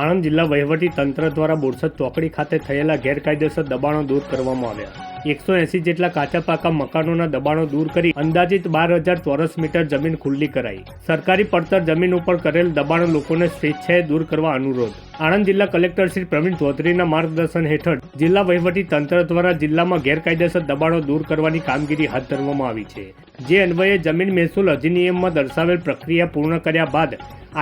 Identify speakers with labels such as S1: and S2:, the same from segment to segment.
S1: આણંદ જિલ્લા વહીવટી તંત્ર દ્વારા બોરસદ ચોકડી ખાતે થયેલા ગેરકાયદેસર દબાણો દૂર કરવામાં આવ્યા. એકસો એસી જેટલા કાચા પાકા મકાનોના દબાણો દૂર કરી અંદાજિત બાર હજાર ચોરસ મીટર જમીન ખુલ્લી કરાઈ. સરકારી પડતર જમીન ઉપર કરેલ દબાણો લોકોને સ્વેચ્છાએ દૂર કરવા અનુરોધ. આણંદ જિલ્લા કલેક્ટર શ્રી પ્રવીણ ચૌધરીના માર્ગદર્શન હેઠળ જિલ્લા વહીવટી તંત્ર દ્વારા જિલ્લામાં ગેરકાયદેસર દબાણો દૂર કરવાની કામગીરી હાથ ધરવામાં આવી છે. જે અન્વયે જમીન મહેસૂલ અધિનિયમમાં દર્શાવેલ પ્રક્રિયા પૂર્ણ કર્યા બાદ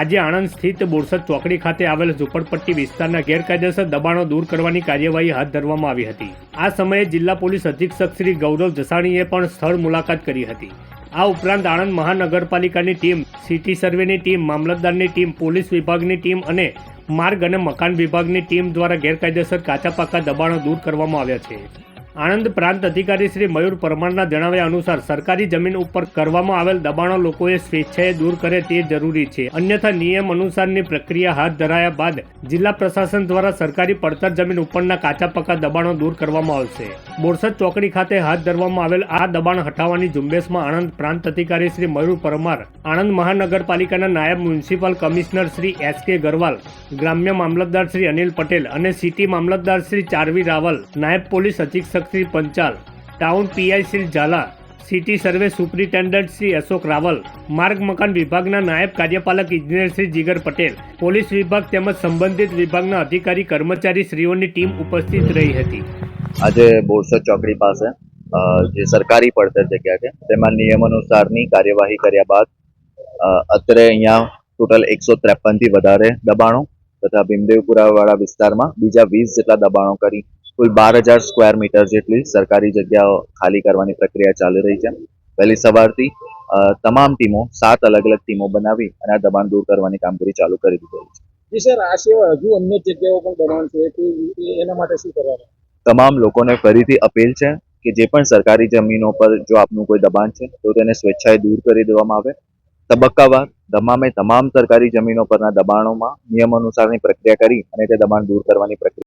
S1: આજે આણંદ સ્થિત બોરસદ ચોકડી ખાતે આવેલ ઝુંપડપટ્ટી વિસ્તારના ગેરકાયદેસર દબાણો દૂર કરવાની કાર્યવાહી હાથ ધરવામાં આવી હતી. આ સમયે જિલ્લા પોલીસ અધિક્ષક શ્રી ગૌરવ જસાણીએ પણ સ્થળ મુલાકાત કરી હતી. આ ઉપરાંત આણંદ મહાનગરપાલિકાની ટીમ, સિટી સર્વેની ટીમ, મામલતદારની ટીમ, પોલીસ વિભાગની ટીમ અને માર્ગ અને મકાન વિભાગની ટીમ દ્વારા ગેરકાયદેસર કાચા પાકા દબાણો દૂર કરવામાં આવ્યા છે. આણંદ પ્રાંત અધિકારી શ્રી મયુર પરમારના જણાવ્યા અનુસાર સરકારી જમીન ઉપર કરવામાં આવેલ દબાણો લોકોએ સ્વેચ્છાએ દૂર કરે તે જરૂરી છે. અન્યથા નિયમ અનુસારની પ્રક્રિયા હાથ ધરાયા બાદ જિલ્લા પ્રશાસન દ્વારા સરકારી પડતર જમીન ઉપરના કાચા પાકા દબાણો દૂર કરવામાં આવશે. બોરસદ ચોકડી ખાતે હાથ ધરવામાં આવેલ આ દબાણ હટાવવાની ઝુંબેશમાં આણંદ પ્રાંત અધિકારી શ્રી મયુર પરમાર, આણંદ મહાનગરપાલિકાના નાયબ મ્યુનિસિપલ કમિશનર શ્રી એસ કે ગરવાલ, ગ્રામ્ય મામલતદાર શ્રી અનિલ પટેલ અને સિટી મામલતદાર શ્રી ચારવી રાવલ, નાયબ પોલીસ અધિક્ષક Shri Panchal, town PI Shri Zala, city survey superintendent Shri Ashok Raval, માર્ગ મકાન વિભાગના નાયબ કાર્યપાલક ઇજનેર શ્રી જીગર પટેલ, પોલીસ વિભાગ તેમજ સંબંધિત વિભાગના અધિકારી કર્મચારી શ્રીઓની ટીમ ઉપસ્થિત રહી હતી.
S2: આજે બોરસદ ચોકડી પાસે જે સરકારી પડતર જગ્યા છે, તેમાં નિયમ અનુસારની કાર્યવાહી કર્યા બાદ અત્યારે અહીંયા ટોટલ એકસો ત્રેપનથી વધારે દબાણો તથા ભીમદેવપુરા વાળા વિસ્તારમાં બીજા વીસ જેટલા દબાણો કરી કુલ બાર હજાર સ્ક્વેર મીટર જેટલી સરકારી જગ્યાઓ ખાલી કરવાની પ્રક્રિયા ચાલી રહી છે. વહેલી સવારથી તમામ ટીમો સાત અલગ અલગ ટીમો બનાવી અને આ દબાણ દૂર કરવાની કામગીરી ચાલુ કરી દીધી છે.
S3: જી સર આ સિવાય હજુ અન્ય જગ્યાઓ પણ દબાણ છે. એના માટે શું કરવાનું?
S2: તમામ લોકોને ફરીથી અપીલ છે કે જે પણ સરકારી જમીનો પર જો આપનું કોઈ દબાણ છે તો તેને સ્વેચ્છાએ દૂર કરી દેવામાં આવે. તબક્કાવાર તમામે તમામ સરકારી જમીનો પરના દબાણોમાં નિયમ અનુસારની પ્રક્રિયા કરી અને તે દબાણ દૂર કરવાની પ્રક્રિયા